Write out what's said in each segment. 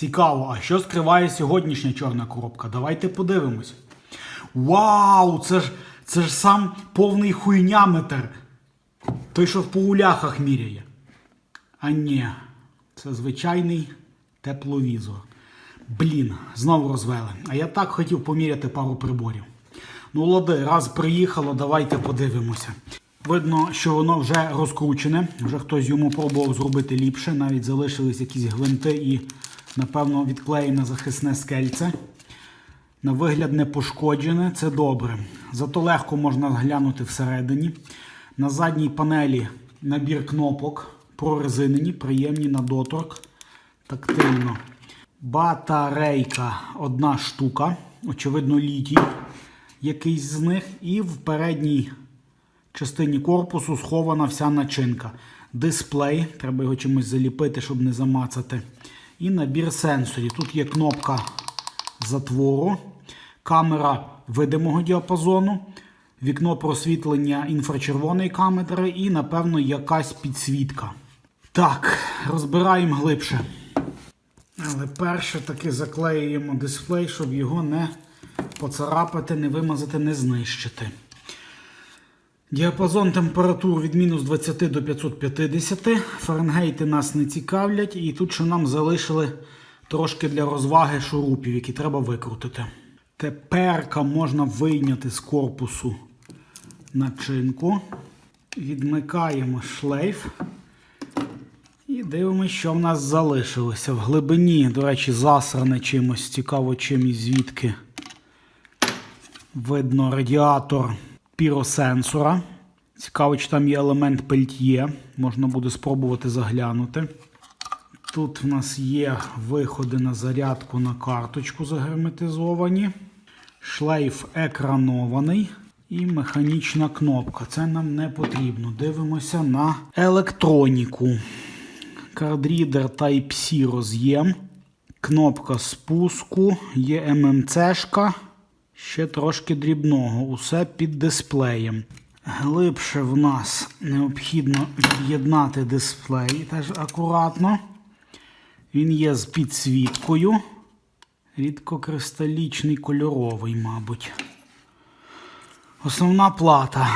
Цікаво, а що скриває сьогоднішня чорна коробка? Давайте подивимось. Вау! Це ж це ж сам повний хуйняметр. Той, що по уляхах міряє. А ні, це звичайний тепловізор. Блін, знову розвели. А я так хотів поміряти пару приборів. Ну, лади, раз приїхало, давайте подивимося. Видно, що воно вже розкручене, вже хтось йому пробував зробити ліпше, навіть залишились якісь гвинти і, напевно, відклеєне захисне скельце. На вигляд не пошкоджене, це добре. Зато легко можна глянути всередині. На задній панелі набір кнопок, прорезинені, приємні на доторк, тактильно. Батарейка одна штука, очевидно, літій якийсь з них. І в передній частині корпусу схована вся начинка. Дисплей, треба його чимось заліпити, щоб не замацати. І набір сенсорів. Тут є кнопка затвору, камера видимого діапазону, вікно просвітлення інфрачервоної камери і, напевно, якась підсвітка. Так, розбираємо глибше. Але перше таки заклеюємо дисплей, щоб його не поцарапати, не вимазати, не знищити. Діапазон температур від мінус 20 до 550. Фаренгейти нас не цікавлять. І тут ще нам залишили трошки для розваги шурупів, які треба викрутити. Теперка можна вийняти з корпусу начинку. Відмикаємо шлейф. І дивимося, що в нас залишилося. В глибині, до речі, засране чимось, цікаво чим і звідки. Видно радіатор піросенсора. Цікаво, чи там є елемент пельт'є. Можна буде спробувати заглянути. Тут в нас є виходи на зарядку на карточку загерметизовані. Шлейф екранований. І механічна кнопка. Це нам не потрібно. Дивимося на електроніку. Кардрідер Type-C роз'єм. Кнопка спуску, є ММЦ-шка. Ще трошки дрібного. Усе під дисплеєм. Глибше в нас необхідно від'єднати дисплей теж акуратно. Він є з підсвіткою. Рідкокристалічний кольоровий, мабуть. Основна плата.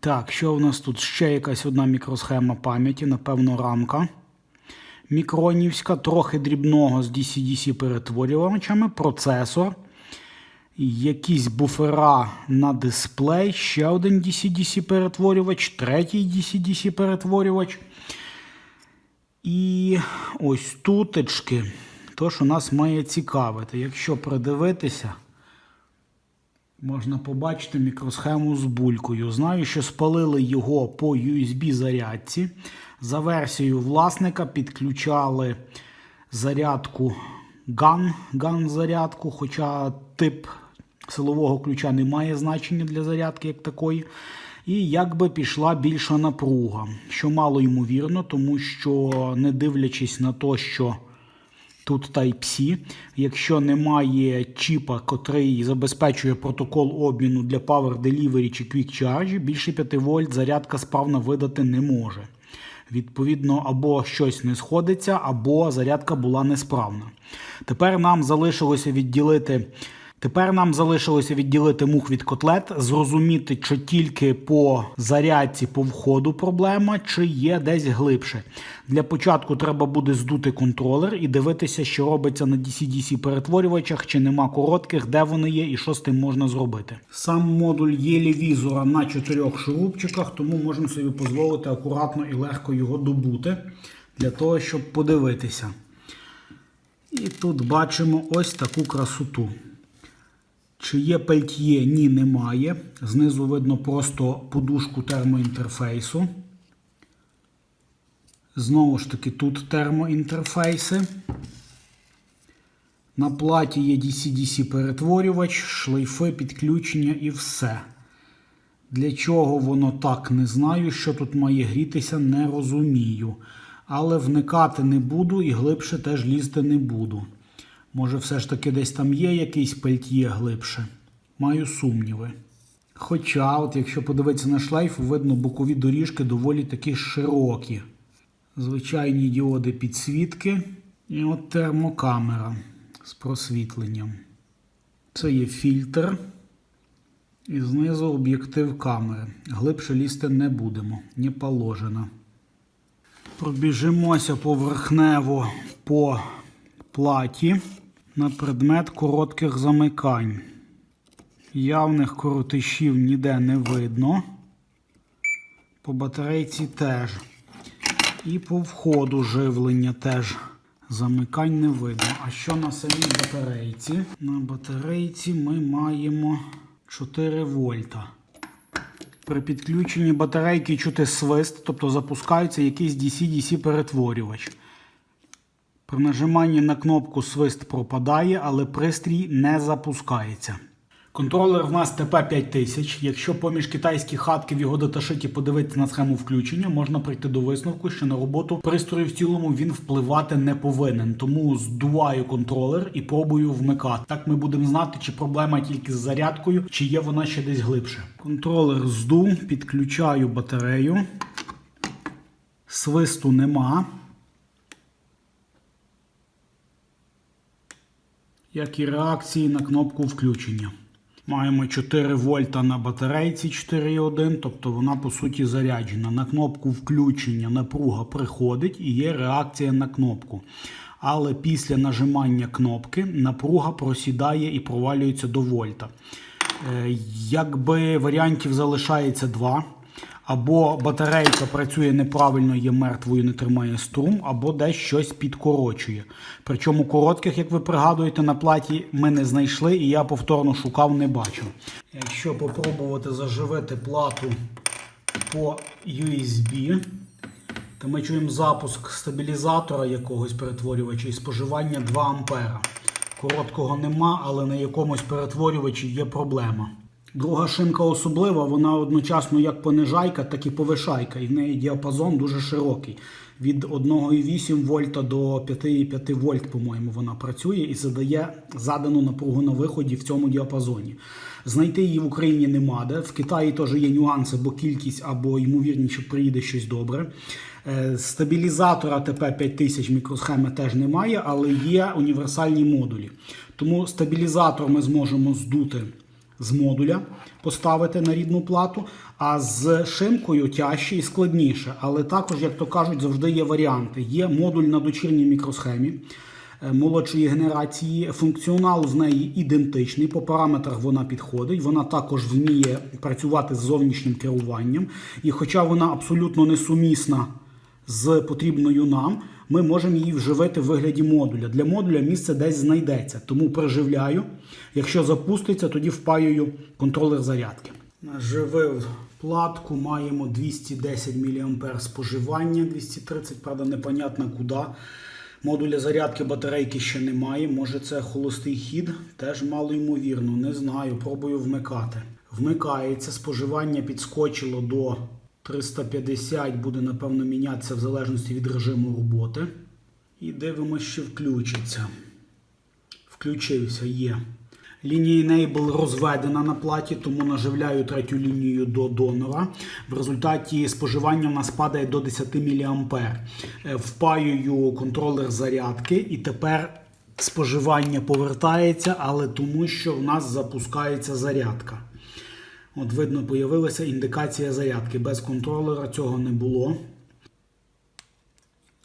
Так, що в нас тут? Ще якась одна мікросхема пам'яті, напевно, рамка. Мікронівська, трохи дрібного з DC-DC перетворювачами, процесор. Якісь буфера на дисплей, ще один DC-DC перетворювач, третій DC-DC перетворювач. І ось тутечки. То, що нас має цікавити. Якщо придивитися, можна побачити мікросхему з булькою. Знаю, що спалили його по USB-зарядці. За версією власника підключали зарядку GAN, GAN зарядку, хоча тип силового ключа не має значення для зарядки як такої. І якби пішла більша напруга, що мало ймовірно, тому що, не дивлячись на те, що тут Type-C, якщо немає чіпа, котрий забезпечує протокол обміну для Power Delivery чи Quick Charge, більше 5 вольт зарядка справно видати не може. Відповідно, або щось не сходиться, або зарядка була несправна. Тепер нам залишилося відділити. Тепер нам залишилося відділити мух від котлет, зрозуміти, чи тільки по зарядці по входу проблема, чи є десь глибше. Для початку треба буде здути контролер і дивитися, що робиться на DC-DC перетворювачах, чи нема коротких, де вони є і що з тим можна зробити. Сам модуль є лівізора на чотирьох шурупчиках, тому можемо собі дозволити акуратно і легко його добути для того, щоб подивитися. І тут бачимо ось таку красоту. Чи є пельт'є? Ні, немає. Знизу видно просто подушку термоінтерфейсу. Знову ж таки, тут термоінтерфейси. На платі є DC-DC перетворювач, шлейфи, підключення і все. Для чого воно так, не знаю. Що тут має грітися, не розумію. Але вникати не буду і глибше теж лізти не буду. Може, все ж таки десь там є якийсь пельт'є глибше. Маю сумніви. Хоча, от якщо подивитися на шлейф, видно бокові доріжки доволі такі широкі. Звичайні діоди підсвітки. І от термокамера з просвітленням. Це є фільтр. І знизу об'єктив камери. Глибше лізти не будемо, не положено. Пробіжимося поверхнево по платі на предмет коротких замикань. Явних коротишів ніде не видно. По батарейці теж. І по входу живлення теж замикань не видно. А що на самій батарейці? На батарейці ми маємо 4 вольта. При підключенні батарейки чути свист, тобто запускається якийсь DC-DC перетворювач. При нажиманні на кнопку свист пропадає, але пристрій не запускається. Контролер в нас ТП-5000. Якщо поміж китайських хатків його даташиті подивитися на схему включення, можна прийти до висновку, що на роботу пристрою в цілому він впливати не повинен. Тому здуваю контролер і пробую вмикати. Так ми будемо знати, чи проблема тільки з зарядкою, чи є вона ще десь глибше. Контролер здув, підключаю батарею. Свисту нема. Як і реакції на кнопку включення. Маємо 4 вольта на батарейці 4,1, тобто вона по суті заряджена. На кнопку включення напруга приходить і є реакція на кнопку. Але після нажимання кнопки напруга просідає і провалюється до вольта. Е, Якби варіантів залишається два. Або батарейка працює неправильно, є мертвою, не тримає струм, або десь щось підкорочує. Причому коротких, як ви пригадуєте, на платі ми не знайшли, і я повторно шукав, не бачив. Якщо попробувати заживити плату по USB, то ми чуємо запуск стабілізатора якогось перетворювача і споживання 2 А. Короткого нема, але на якомусь перетворювачі є проблема. Друга шинка особлива, вона одночасно як понижайка, так і повишайка. І в неї діапазон дуже широкий. Від 1,8 вольта до 5,5 вольт, по-моєму, вона працює і задає задану напругу на виході в цьому діапазоні. Знайти її в Україні нема де. В Китаї теж є нюанси, бо кількість або ймовірність, що приїде щось добре. Е, Стабілізатора ТП 5000 мікросхеми теж немає, але є універсальні модулі. Тому стабілізатор ми зможемо здути з модуля поставити на рідну плату, а з шинкою тяжче і складніше. Але також, як то кажуть, завжди є варіанти. Є модуль на дочірній мікросхемі е, молодшої генерації. Функціонал в неї ідентичний. По параметрах вона підходить. Вона також вміє працювати з зовнішнім керуванням. І хоча вона абсолютно несумісна з потрібною нам, ми можемо її вживити в вигляді модуля. Для модуля місце десь знайдеться. Тому приживляю. Якщо запуститься, тоді впаюю контролер зарядки. Наживив платку, маємо 210 мА споживання, 230, правда, непонятно куди. Модуля зарядки батарейки ще немає. Може це холостий хід, теж мало ймовірно, не знаю. Пробую вмикати. Вмикається, споживання підскочило до 350, буде, напевно, мінятися в залежності від режиму роботи. І дивимося, що включиться. Включився, є. Лінія Enable розведена на платі, тому наживляю третю лінію до донора. В результаті споживання в нас падає до 10 мА. Е, Впаюю контролер зарядки і тепер споживання повертається, але тому що в нас запускається зарядка. От видно, появилася індикація зарядки. Без контролера цього не було.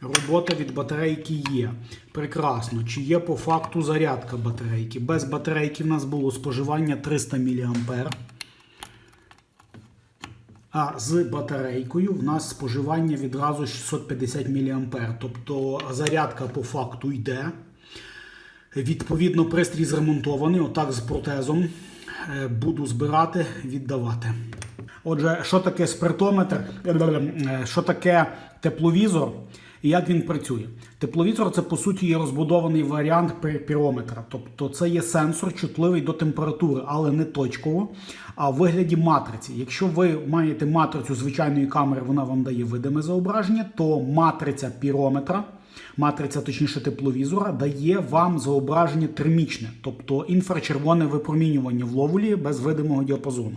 Робота від батарейки є. Прекрасно. Чи є по факту зарядка батарейки? Без батарейки в нас було споживання 300 мА. А з батарейкою в нас споживання відразу 650 мА. Тобто зарядка по факту йде. Відповідно, пристрій зремонтований, отак з протезом. Е, Буду збирати, віддавати. Отже, що таке спиртометр, Е, що таке тепловізор і як він працює? Тепловізор це по суті є розбудований варіант пірометра. Тобто це є сенсор чутливий до температури, але не точково, а в вигляді матриці. Якщо ви маєте матрицю звичайної камери, вона вам дає видиме зображення, то матриця пірометра матриця, точніше тепловізора, дає вам зображення термічне, тобто інфрачервоне випромінювання в ловлі без видимого діапазону.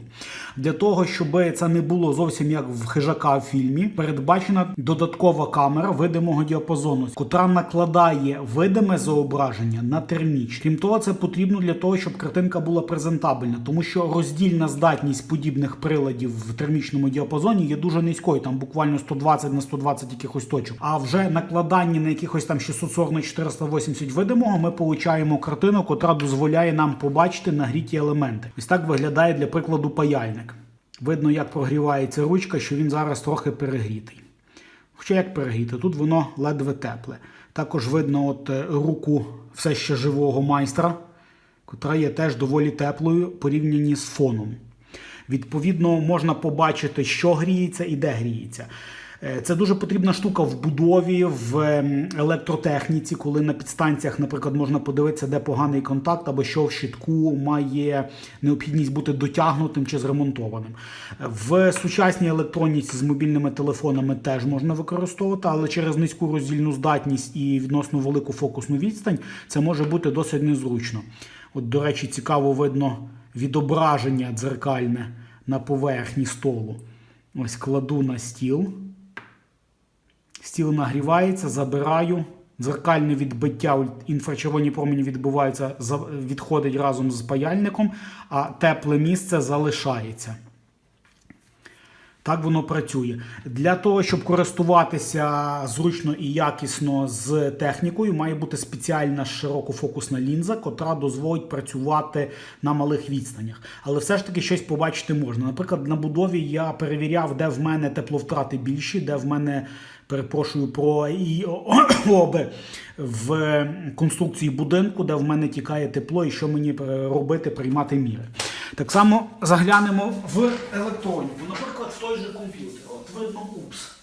Для того, щоб це не було зовсім як в хижака в фільмі, передбачена додаткова камера видимого діапазону, котра накладає видиме зображення на термічне. Крім того, це потрібно для того, щоб картинка була презентабельна, тому що роздільна здатність подібних приладів в термічному діапазоні є дуже низькою, там буквально 120 на 120 якихось точок. А вже накладання на якихось там 640 на 480 видимого, ми получаємо картину, котра дозволяє нам побачити нагріті елементи. Ось так виглядає для прикладу паяльник. Видно, як прогрівається ручка, що він зараз трохи перегрітий. Хоча як перегріти, тут воно ледве тепле. Також видно от е, руку все ще живого майстра, котра є теж доволі теплою порівнянні з фоном. Відповідно, можна побачити, що гріється і де гріється. Е, Це дуже потрібна штука в будові, в ем, електротехніці, коли на підстанціях, наприклад, можна подивитися, де поганий контакт, або що в щитку має необхідність бути дотягнутим чи зремонтованим. В сучасній електроніці з мобільними телефонами теж можна використовувати, але через низьку роздільну здатність і відносно велику фокусну відстань це може бути досить незручно. От, до речі, цікаво видно відображення дзеркальне на поверхні столу. Ось кладу на стіл. Стіл нагрівається, забираю. Дзеркальне відбиття, інфрачервоні промені відбуваються, відходить разом з паяльником, а тепле місце залишається. Так воно працює. Для того, щоб користуватися зручно і якісно з технікою, має бути спеціальна широкофокусна лінза, котра дозволить працювати на малих відстанях. Але все ж таки щось побачити можна. Наприклад, на будові я перевіряв, де в мене тепловтрати більші, де в мене, перепрошую, про і оби в конструкції будинку, де в мене тікає тепло, і що мені робити, приймати міри. Так само заглянемо в електроніку. Наприклад, в той же комп'ютер. От видно, упс.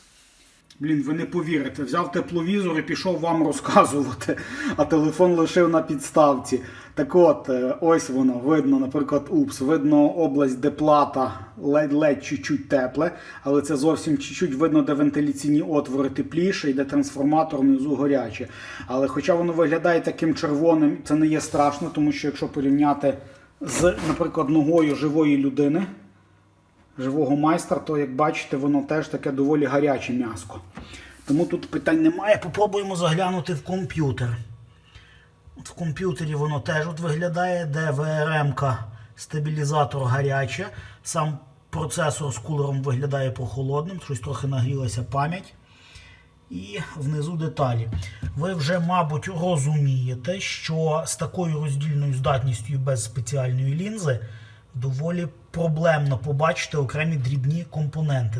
Блін, ви не повірите, взяв тепловізор і пішов вам розказувати, а телефон лишив на підставці. Так от, е, ось воно, видно, наприклад, упс, видно область, де плата ледь-ледь чуть-чуть тепле, але це зовсім чуть-чуть видно, де вентиляційні отвори тепліше і де трансформатор внизу горяче. Але хоча воно виглядає таким червоним, це не є страшно, тому що якщо порівняти з, наприклад, ногою живої людини, живого майстра, то як бачите, воно теж таке доволі гаряче м'яско. Тому тут питань немає. Попробуємо заглянути в комп'ютер. В комп'ютері воно теж от виглядає, де VRM-ка стабілізатор гаряче. Сам процесор з кулером виглядає прохолодним, щось трохи нагрілася пам'ять. І внизу деталі. Ви вже, мабуть, розумієте, що з такою роздільною здатністю без спеціальної лінзи доволі проблемно побачити окремі дрібні компоненти.